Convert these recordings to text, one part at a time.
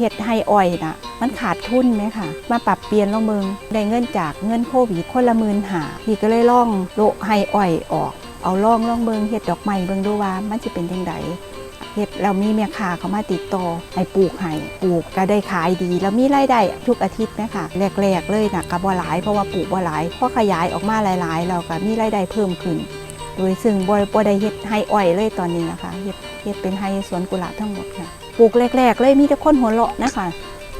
เฮ็ดให้อ้อยน่ะมันขาดทุนไหมค่ะ มาปรับเปลี่ยนลองเบิงได้เงินจากเงินโควิดคนละหมื่นหาพี่ก็เลยล่องโละให้อ้อยออก เอาล่องล่องเบิงเฮ็ดดอกไม้เบิงดูว่ามันจะเป็นจังไดเฮ็ดเรามีแม่ค้าเขามาติดต่อให้ปลูกให้ปลูกก็ได้ขายดี แล้วมีรายได้ทุกอาทิตย์นะคะแรกๆเลยนะก็บ่หลายเพราะว่าปลูกบ่หลายพอขยายออกมาหลายๆ เราก็มีรายได้เพิ่มขึ้น โดยซึ่งบ่ได้เฮ็ดให้อ้อยเลยตอนนี้นะคะเฮ็ดเฮ็ดเป็นให้สวนกุหลาบทั้งหมดค่ะ ปลูกแรกๆ เลยมีแต่คนหัวเราะนะคะ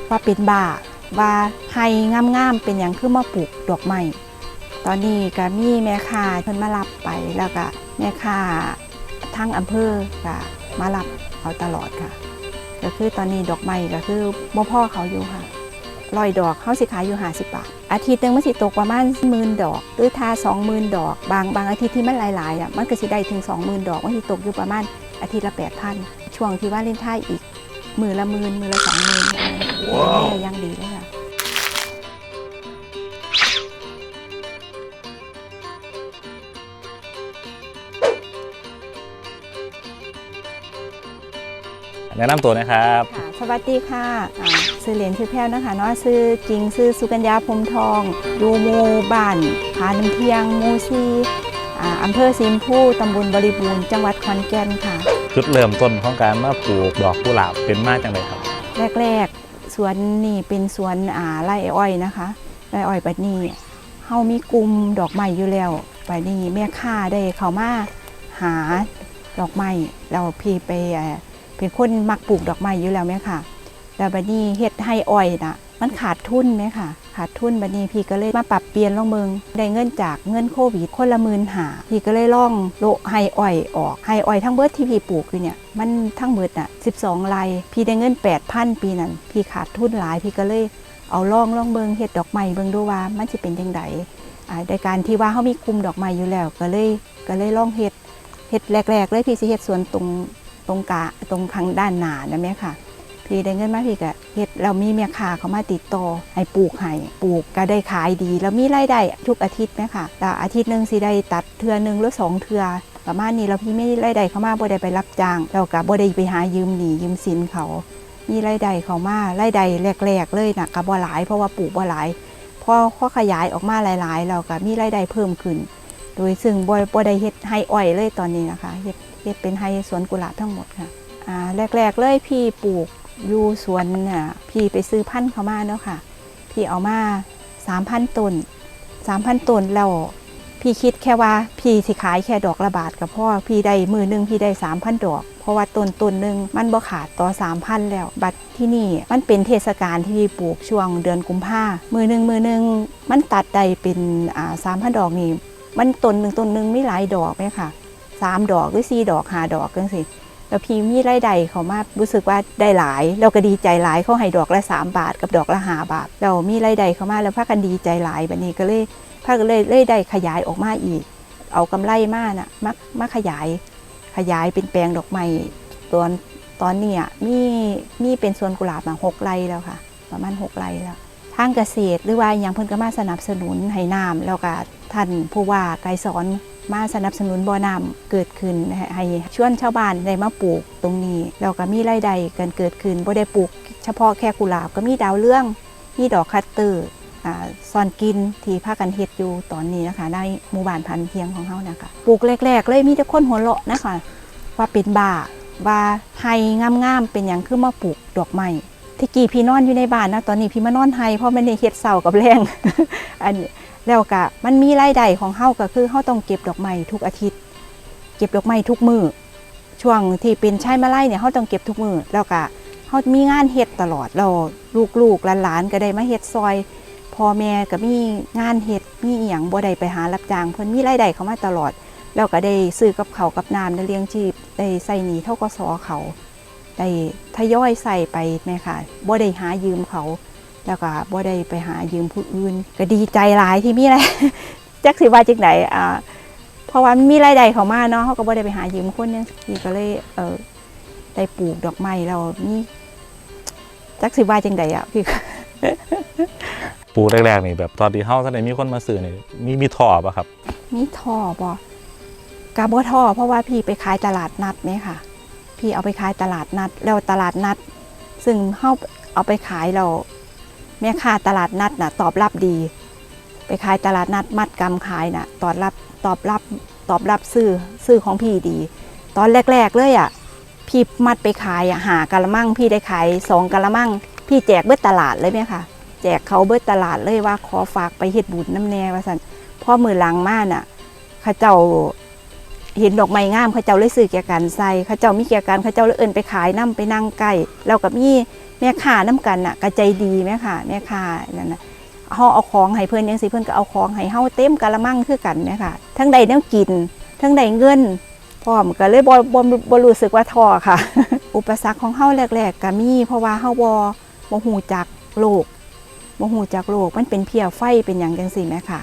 ว่าเป็นบ้าว่าให้งามๆเป็นอย่างคือมาปลูกดอกไม้ตอนนี้ก็มีแม่ค้าเพิ่นมารับไปแล้วก็แม่ค้าทั้งอำเภอก็มารับเอาตลอดค่ะ ก็คือตอนนี้ดอกไม้ก็คือบ่พ่อเขาอยู่ค่ะร้อยดอกเขาสิขายอยู่50บาทอาทิตย์นึงมันสิตกประมาณหมื่นดอก หรือทา20,000ดอก บางบางอาทิตย์ที่มันหลายๆอะมันก็สิได้ถึง20,000ดอกมันสิตกอยู่ประมาณอาทิตย์ละ8,000 ช่วงที่ว่าเล่นท่ายอีกมือละหมื่นมือละสองหมื่นว้าวยังดีเลยค่ะแนะนำตัวนะครับค่ะสวัสดีค่ะอ่าซื้อเหรียญชื่อแพ้วนะคะเนาะซื้อจริงซื้อสุกัญญาพรหมทองอยู่หมู่บ้านผาน้ำเทียงหมูซีอ่าอำเภอสิมพูตำบลบริบูรณ์ จังหวัดขอนแก่นค่ะ จุดเริ่มต้นของการมาปลูกดอกกุหลาบเป็นมากจังเลยครับ แรกๆสวนนี่เป็นสวนอ่าไร่อ้อยนะคะไร่อ้อยบัดนี้เฮามีกลุ่มดอกไม้อยู่แล้วบัดนี้แม่ค้าได้เข้ามาหาดอกไม้เราพี่ไปเป็นคนมักปลูกดอกไม้อยู่แล้วแม่ค่ะแล้วบัดนี้เฮ็ดให้อ้อยน่ะมันขาดทุนไหมค่ะ ขาดทุนบัดนี้พี่ก็เลยมาปรับเปลี่ยนลองเบิงได้เงินจากเงินโควิดคนละหมื่นหาพี่ก็เลยล่องโละให้อ้อยออกให้อ้อยทั้งเบิดที่พี่ปลูกอยู่เนี่ยมันทั้งเบิดน่ะ12ไร่พี่ได้เงิน 8,000 ปีนั้น พี่ขาดทุนหลายพี่ก็เลยเอาล่องล่องเบิงเฮ็ดดอกไม้เบิงดูว่ามันสิเป็นจังไดอ่าการที่ว่าเฮามีกลุ่มดอกไม้อยู่แล้ว ก็เลยก็เลยล่องเฮ็ดเฮ็ดแรกๆเลยพี่สิเฮ็ดสวนตรงตรงกะตรงข้างด้านหน้านะแม่ค่ะ พี่ได้เงินมาพี่ก็เฮ็ดเรามีแม่ค้าเขามาติดต่อให้ปลูกให้ปลูกก็ได้ขายดี แล้วมีรายได้ทุกอาทิตย์ไหมค่ะแล้วอาทิตย์หนึ่งสิได้ตัดเทือหนึ่งหรือสองเทือประมาณนี้เราพี่ไม่รายได้เขามาบ่ได้ไปรับจ้างเราก็บ่ได้ไปหายืมหนี้ยืมสินเขา มีรายได้เขามารายได้แรกๆเลยนะก็บ่หลายเพราะว่าปลูกบ่หลายพอพอขยายออกมาหลาย ๆ เราก็มีรายได้เพิ่มขึ้น โดยซึ่งบ่บ่ได้เฮ็ดให้อ้อยเลยตอนนี้นะคะเฮ็ดเฮ็ดเป็นให้สวนกุหลาบทั้งหมดค่ะอ่าแรก ๆ เลยพี่ปลูก อยู่สวนน่ะพี่ไปซื้อพันธุ์เขามาเนาะค่ะ พี่เอามาสามพันต้นสามพันต้นแล้วพี่คิดแค่ว่าพี่สิขายแค่ดอกละบาทกับพ่อพี่ได้มือหนึงพี่ได้สามพันดอก เพราะว่าต้นต้นหนึ่งมันบ่ขาดต่อสามพันแล้ว บัดที่นี่มันเป็นเทศกาลที่พี่ปลูกช่วงเดือนกุมภามือหนึ่งมือหนึ่งมันตัดได้เป็นอ่าสามพันดอกนี่มันต้นหนึ่งต้นหนึ่งไม่หลายดอกไหมค่ะสามดอกหรือสี่ดอกห้าดอกจังสิ แล้วพี่มีรายได้เขามารู้สึกว่าได้หลาย เราก็ดีใจหลายเขาให้ดอกละ 3 บาท กับดอกละ5บาท เรามีรายได้เขามาแล้วพากันดีใจหลายแบบนี้ก็เลยพากันเลยเลยได้ขยายออกมาอีก เอากำไรมากน่ะมามาขยาย ขยายเป็นแปลงดอกไม้ตอนตอนนี้มีมีเป็นสวนกุหลาบมาหกไร่แล้วค่ะ ประมาณหกไร่แล้วทางเกษตรหรือว่าอย่างเพิ่นก็มาสนับสนุนให้น้ำแล้วก็ท่านผู้ว่าไกรสอน มาสนับสนุนบ่อน้ำเกิดขึ้นให้ชวนชาวบ้านได้มาปลูกตรงนี้แล้วก็มีรายได้กันเกิดขึ้นบ่ได้ปลูก เฉพาะแค่กุหลาบก็มีดาวเรื่องมีดอกคัตเตอร์อ่าซอนกินที่พากันเฮ็ดอยู่ตอนนี้นะคะในหมู่บ้านพันเพียงของเฮานะคะปลูกแรกๆ เลยมีแต่คนหัวเราะนะคะว่าเป็นบ้าว่าไฮงามๆเป็นอย่างคือมาปลูกดอกไม้ที่กี่พี่นอนอยู่ในบ้านนะตอนนี้พี่มานอนไฮเพราะมันได้เฮ็ดเสากับแรงอันนี้ แล้วก็มันมีรายได้ของเฮาก็คือเฮาต้องเก็บดอกไม้ทุกอาทิตย์ เก็บดอกไม้ทุกมือช่วงที่เป็นชายมาไล่เนี่ยเฮาต้องเก็บทุกมือแล้วก็เฮามีงานเฮ็ดตลอดเราลูกๆหลานๆก็ได้มาเฮ็ดซอยพ่อแม่ก็มีงานเฮ็ดมีอีหยังบ่ได้ไปหารับจ้างเพิ่นมีรายได้เข้ามาตลอด แล้วก็ได้ซื้อกับเขากับน้ำได้เลี้ยงชีพได้ใส่หนีเท่ากสเขาได้ทยอยใส่ไปแม่ค่ะบ่ได้หายืมเขา แล้วก็บ่ได้ไปหายืมผู้อื่น ก็ดีใจหลายที่มีอะไรจักสิว่าจังไดอ่าเพราะว่ามันมีรายได้เข้ามาเนาะเขาก็บ่ได้ไปหายืมคนเนี่ยพี่ก็เลยเออได้ปลูกดอกไม้เรามีจักสิว่าจังไดอะพี่ก็ปลูกแรกๆนี่แบบตอนที่เฮาท่านใดมีคนมาซื้อนี่มีมีท่อป่ะครับ มีท่อบ่กาบ่ท่อเพราะว่าพี่ไปขายตลาดนัดเนี่ยค่ะ พี่เอาไปขายตลาดนัด แล้วตลาดนัด ซึ่งเฮาเอาไปขายเราแม่ค้าตลาดนัดน่ะตอบรับดี ไปขายตลาดนัดมัดกำขายน่ะตอบรับตอบรับตอบรับซื้อซื้อของพี่ดี ตอนแรก ๆ เลยอะพี่มัดไปขายอะหากะละมังพี่ได้ขายสองกะละมัง พี่แจกเบิดตลาดเลยไหมคะแจกเขาเบิดตลาดเลยว่าขอฝากไปเฮ็ดบุญน้ำแน่ว่าสันพ่อมือหลังมาน่ะข้าเจ้าเห็นดอกไม้งามข้าเจ้าเลยซื้อแก่กันใส่ข้าเจ้ามีแก่กันข้าเจ้าเลยเอินไปขายน้ำไปนั่งใกล้แล้วกับมี่ แม่ค้าน้ำกันน่ะกระใจดีแม่ค่ะแม่ค้านั่นน่ะเฮาเอาของให้เพิ่นยังสิเพิ่นก็เอาของให้เฮาเต็มกะละมังคือกันแม่ค่ะ ทั้งใดแนวกิน ทั้งใดเงินพร้อมก็เลยบ่บ่บ่รู้สึกว่าท้อค่ะ อุปสรรคของเฮาแรก ๆก็มีเพราะว่าเฮาบ่บ่ฮู้จักโลกบ่ฮู้จักโลกมันเป็นเพียไฟเป็นหยังจังซี่แหมค่ะ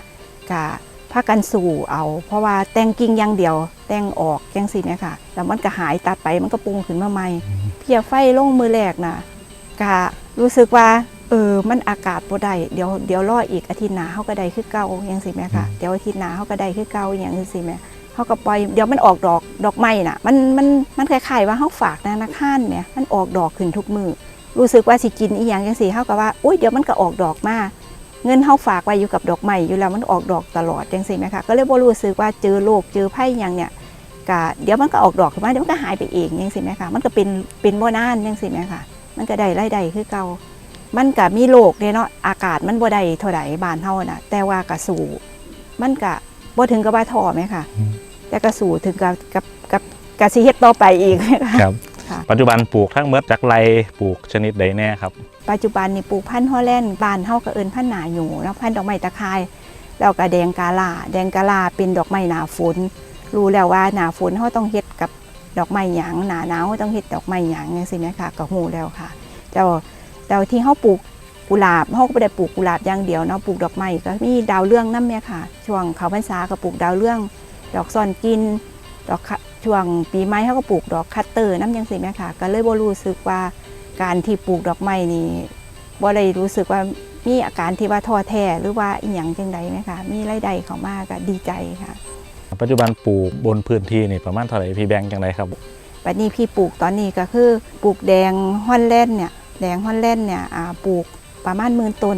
ก็พากันสู่เอา เพราะว่าแต่งกิ่งอย่างเดียว แต่งออกจังซี่แหมค่ะแล้วมันก็หายตัดไปมันก็ปรุงขึ้นมาใหม่เพียไฟลงมือแรกน่ะ ก็รู้สึกว่าเออมันอากาศบ่ได้เดี๋ยวเดี๋ยวรออีกอาทิตย์หน้าเฮาก็ได้คือเก่าจังซี่แหมค่ะเดี๋ยวอาทิตย์หน้าเฮาก็ได้คือเก่าอย่างจังซี่แหมเขาก็ปล่อยเดี๋ยวมันออกดอกดอกไม้น่ะ มันมันมันคล้ายๆว่าเขาฝากธนาคารเนี่ยมันออกดอกขึ้นทุกมือรู้สึกว่าสิกินอีหยังจังซี่เขาก็ว่าอุ้ยเดี๋ยวมันก็ออกดอกมาเงินเขาฝากไว้อยู่กับดอกไม้อยู่แล้วมันออกดอกตลอดจังซี่ไหมคะก็เลยบ่รู้สึกว่าเจอโรคเจอภัยหยังเนี่ยก็เดี๋ยวมันก็ออกดอกขึ้นมาเดี๋ยวมันก็หายไปเองจังซี่ไหมคะมันก็เป็นเป็นบ่นานจังซี่ไหมคะ มันก็ได้รายได้คือเก่ามันก็มีโรคเนี่ยเนาะอากาศมันบ่ได้เท่าใดบ้านเฮาน่ะ แต่ว่าก็สู้มันก็บ่ถึงกับว่าท้อไหมคะอืมแต่ก็สู่ถึงกับกับกับกสิเฮ็ดต่อไปอีกครับค่ะปัจจุบันปลูกทั้งเมดจากไรปลูกชนิดใดแน่ครับ ปัจจุบันนี่ปลูกพันธุ์ฮอลแลนด์บ้านเฮาก็เอิ้นพันธุ์หนาอยู่แล้วพันธุ์ดอกไม้ตะไคร้แล้วก็แดงกาลาแดงกาลาเป็นดอกไม้หนาฝนรู้แล้วว่าหนาฝนเฮาต้องเฮ็ดกับ ดอกไม้หยางหนาหนาวต้องเฮ็ดดอกไม้หยางจังซี่แหมค่ะก็ฮู้แล้วค่ะแต่ว่าแต่ว่าที่เฮาปลูกกุหลาบเฮาก็บ่ได้ปลูกกุหลาบอย่างเดียวเนาะปลูกดอกไม้ก็มีดาวเรืองนำแม่ค่ะ ช่วงเขาพรรษาก็ปลูกดาวเรือง ดอกซ่อนกินดอกช่วงปีใหม่เขาก็ปลูกดอกคัตเตอร์น้ำยังสิแม่ค่ะ ก็เลยบ่รู้สึกว่าการที่ปลูกดอกไม้นี่บ่ได้รู้สึกว่ามีอาการที่ว่าท้อแท้หรือว่าอีหยังจังใดไหมคะมีรายได้เข้ามาก็ดีใจค่ะ ปัจจุบันปลูกบนพื้นที่นี่ประมาณเท่าไหร่พี่แบงค์จังไรครับปัจนี้พี่ปลูกตอนนี้ก็คือปลูกแดงฮอนแลนด์เนี่ยแดงฮอนแลนด์เนี่ยอ่าปลูกประมาณหมื่นต้น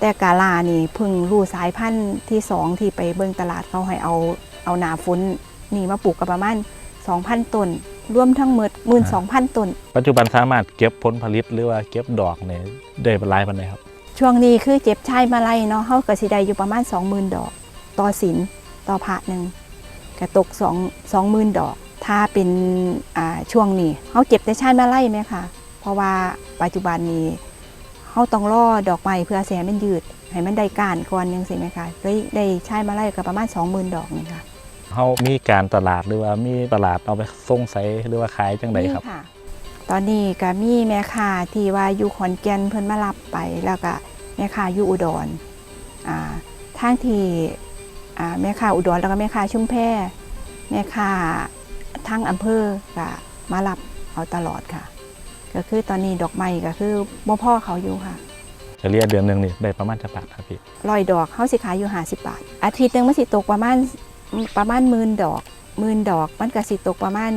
แต่กาลานี่เพิ่งรู้สายพันธุ์ที่สองที่ไปเบิ่งตลาดเขาให้เอาเอาหนาฝนนี่มาปลูกกับประมาณ 2,000ต้นรวมทั้งหมด12,000ต้น ปัจจุบันสามารถเก็บผลผลิตหรือว่าเก็บดอกเนี่ยได้เป็นรายปันไหนครับ ช่วงนี้คือเจ็บชายมาไล่เนาะเฮาก็สิได้อยู่ประมาณ 20,000 ดอก ต่อสินต่อพระหนึ่ง ก็ตก2 20,000ดอก ถ้าเป็นอ่าช่วงนี้เฮาเจ็บแต่ชายมาไล่ไหมคะเพราะว่าปัจจุบันนี้เฮาต้องรอดอกไม้เพื่อแสมันยืดให้มันได้ก้านก่อนยังสิไหมคะเลยได้ชายมาไล่ก็ประมาณ20,000ดอกนี่ค่ะเขามีการตลาดหรือว่ามีตลาดเอาไปส่งใส่หรือว่าขายจังไรครับนี่ค่ะตอนนี้ก็มีแม่ค้าที่ว่าอยู่ขอนแก่นเพิ่นมารับไปแล้วก็แม่ค้าอยู่อุดรอ่าทางที่อ่า แม่ค้าอุดรแล้วก็แม่ค้าชุมแพแม่ค้าทั้งอำเภอก็มารับเอาตลอดค่ะ ก็คือตอนนี้ดอกไม้ก็คือบ่พ่อเขาอยู่ค่ะจะเรียกเดือนหนึ่งนี่ได้ประมาณจะบาทครับพี่ร้อยดอกเขาสิขายอยู่50บาท อาทิตย์หนึงมันสิตกประมาณประมาณหมื่นดอกหมื่นดอกมันก็สิตกประมาณ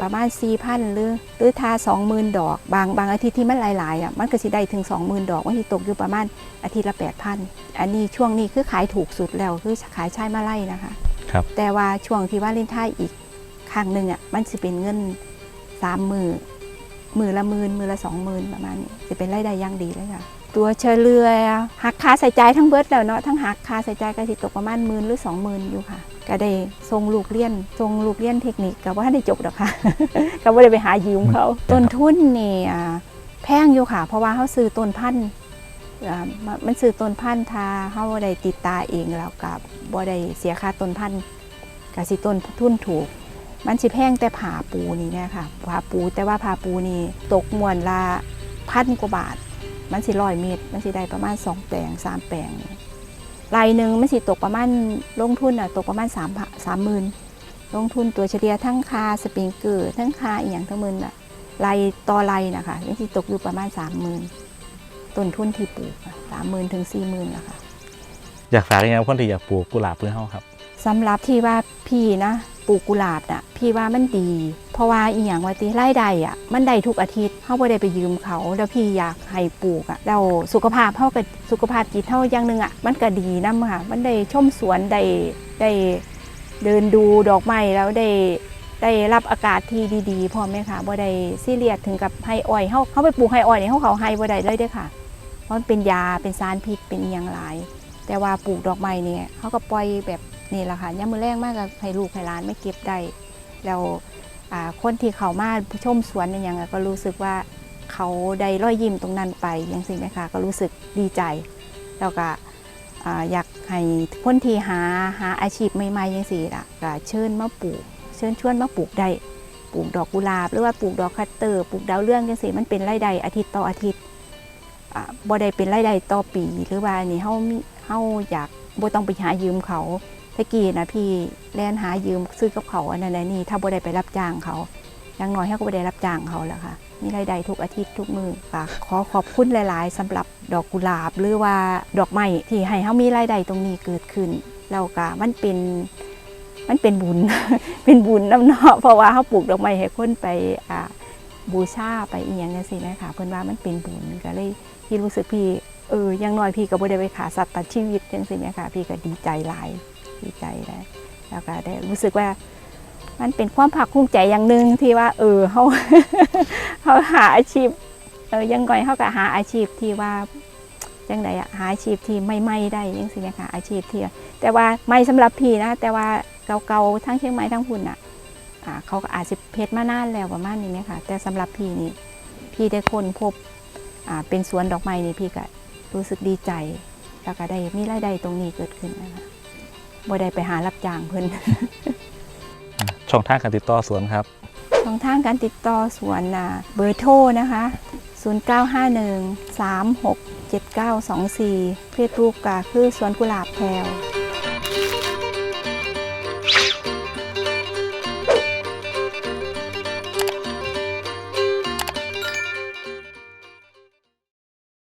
ประมาณ4,000หรือหรือทา20,000 ดอก บางบางอาทิตย์ที่มันหลายๆอะมันก็สิได้ถึง 20,000 ดอกมันสิตกอยู่ประมาณอาทิตย์ละ 8,000 อันนี้ช่วงนี้คือขายถูกสุดแล้วคือขายใช้มาไล่นะคะครับแต่ว่าช่วงที่ว่าเล่นท่ายอีกครั้งหนึ่งอะมันจะเป็นเงินสามมือมือละหมื่นมือละสองหมื่นประมาณนี้จะเป็นรายได้อย่างดีเลยค่ะ ตัวเฉลี่ยหักค่าใส่ใจทั้งเบิดแล้วเนาะทั้งหักค่าใส่ใจก็สิตกประมาณหมื่นหรือสองหมื่นอยู่ค่ะ ก็ได้ส่งลูกเรียนส่งลูกเรียนเทคนิคกับว่าได้จบดอกค่ะก็ไม่ได้ไปหายืมเขาต้นทุนนี่แพงอยู่ค่ะ เพราะว่าเขาซื้อต้นพันธุ์มันซื้อต้นพันธุ์ถ้าเขาได้ติดตาเองแล้วกับบ่ได้เสียค่าต้นพันธุ์กสิต้นทุนถูก มันสิแพงแต่ผ่าปูนี่เนี่ยค่ะผ่าปูแต่ว่าผ่าปูนี่ตกมวนละพันกว่าบาท มันสิร้อยเมตร มันสิได้ประมาณสองแปลงสามแปลงรายหนึ่งมันสิตกประมาณลงทุนอะตกประมาณสามสามหมื่นลงทุนตัวเฉลี่ยทั้งคาสปริงเกอร์ทั้งคาอีกอย่างทั้งหมื่นอะรายต่อรายนะคะมันสิตกอยู่ประมาณสามหมื่นต้นทุนที่ปลูกสามหมื่นถึงสี่หมื่นนะคะอยากฝากยังไงคนที่อยากปลูกกุหลาบเพื่อเขาครับสำหรับที่ว่าพี่นะปลูกกุหลาบน่ะพี่ว่ามันดีเพ ราะว่าอีหยังว่าติรายได้อะมันได้ทุกอาทิตย์เฮาบ่ได้ไปยืมเขา แล้วพี่อยากให้ปลูกอะแล้วสุขภาพเฮาก็สุขภาพจิตเฮาอย่างหนึงอะมันก็ดีนํค่ะมันได้ชมสวนได้ได้เดินดูดอกไม้แล้วได้ได้รับอากาศที่ดีๆพอไหมคะบ่ได้ซีเรียสถึงกับให้อ้อยเฮาเฮาไปปลูกให้อ้อยนี่เฮาเขาให้บ่ได้เลยด้อค่ะ เพราะมันเป็นยาเป็นสารพิษเป็นอย่างหลาย แต่ว่าปลูกดอกไม้เนี่ยเขาก็ปล่อยแบบนี่แหละค่ะย่ามมือแรงมากกับให้ลูกให้านไม่เก็บได้แล้ว คนที่เขามาชมสวนเนี่ยยังก็รู้สึกว่าเขาได้รอยยิ้มตรงนั้นไปอย่างสินะคะก็รู้สึกดีใจ แล้วก็อยากให้คนที่หาหาอาชีพใหม่ๆอย่างสิล่ะก็เชิญมาปลูก เชิญชวนมาปลูกได้ปลูกดอกกุหลาบ หรือว่าปลูกดอกคัตเตอร์ปลูกดาวเรื่องจังสิมันเป็นรายได้อาทิตย์ต่ออาทิตย์บ่ได้เป็นรายได้ต่อปี หรือว่าอันนี่เฮาเฮาอยากบ่ต้องไปหายืมเขา ตะกี้นะพี่แล่นหายืมซื้อกับเขาอันนั้นอันนี่ถ้าบ่ได้ไปรับจ้างเขาอย่างน้อยเฮาก็บ่ได้รับจ้างเขาแหละค่ะ มีรายได้ทุกอาทิตย์ทุกมื้อฝากขอขอบคุณหลาย ๆสำหรับดอกกุหลาบหรือว่าดอกไม้ที่ให้เฮามีรายได้ตรงนี้เกิดขึ้นแล้วก็มันเป็นมันเป็นบุญ เป็นบุญนำเนาะเพราะว่าเฮาปลูกดอกไม้ให้คนไปอ่าบูชาไปอีหยังจังซี่นะคะเพิ่นว่ามันเป็นบุญก็เลยพี่รู้สึกพี่เออยังน้อยพี่ก็บ่ได้ไปขาสัตว์ตัดชีวิตจังซี่เนี่ยค่ะพี่ก็ดีใจหลาย ดีใจได้แล้วก็ได้รู้สึกว่ามันเป็นความภาคภูมิใจอย่างหนึ่งที่ว่า เออเขาเขาหาอาชีพเออยังก่อยเขาก็หาอาชีพที่ว่าจังไดอะหาอาชีพที่ไม่ไม่ได้ยังสิเนี่ยค่ะอาชีพที่แต่ว่าไม่สำหรับพี่นะ แต่ว่าเก่าๆทั้งเชียงใหม่ทั้งพุ่นอะอ่าเขาก็อาจจะเพชรมานานแล้วประมาณนี้นะคะแต่สำหรับพี่นี่พี่ได้คนพบอ่าเป็นสวนดอกไม้นี่พี่ก็รู้สึกดีใจ แล้วก็ได้มีรายได้ตรงนี้เกิดขึ้นนะคะ บ่ได้ไปหารับจ้างเพิ่น ช่องทางการติดต่อสวนครับ ช่องทางการติดต่อสวนน่ะเบอร์โทรนะคะ 0951 367924 เฟซบุ๊กก็คือสวนกุหลาบแพรว